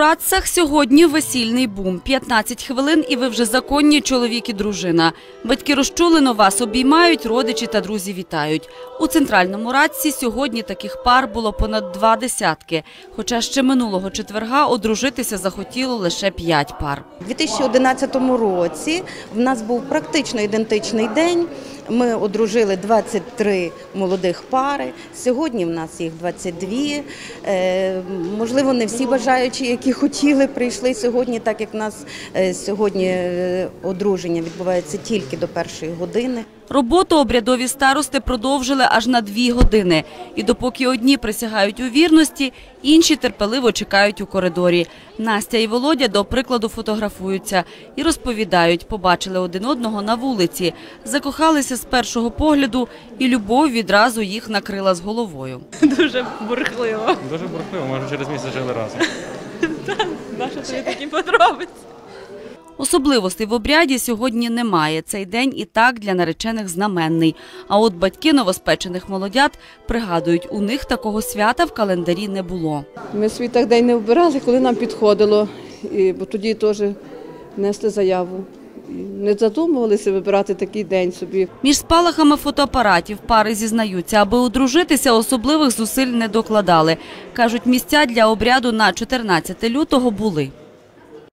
Радцах сьогодні весільний бум. 15 хвилин і ви вже законні чоловік і дружина. Батьки розчулено вас обіймають, родичі та друзі вітають. У центральному Радці сьогодні таких пар було понад два десятки. Хоча ще минулого четверга одружитися захотіло лише п'ять пар. У 2011 році в нас був практично ідентичний день. Ми одружили 23 молодих пари. Сьогодні в нас їх 22. Е, можливо, не всі бажаючі, які хотіли, прийшли сьогодні, так як в нас е, сьогодні е, одруження відбувається тільки до першої години. Роботу обрядові старости продовжили аж на дві години. І допоки одні присягають у вірності, інші терпеливо чекають у коридорі. Настя і Володя, до прикладу, фотографуються і розповідають, побачили один одного на вулиці, закохалися з першого погляду, і любов відразу їх накрила з головою. Дуже бурхливо. Дуже бурхливо, може через місяць жили разом. Нащо тобі такі подробиці? Особливостей в обряді сьогодні немає. Цей день і так для наречених знаменний. А от батьки новоспечених молодят пригадують, у них такого свята в календарі не було. Ми свій так день не вбирали, коли нам підходило, бо тоді теж несли заяву. Не задумувалися вибирати такий день собі. Між спалахами фотоапаратів пари зізнаються, аби одружитися, особливих зусиль не докладали. Кажуть, місця для обряду на 14 лютого були.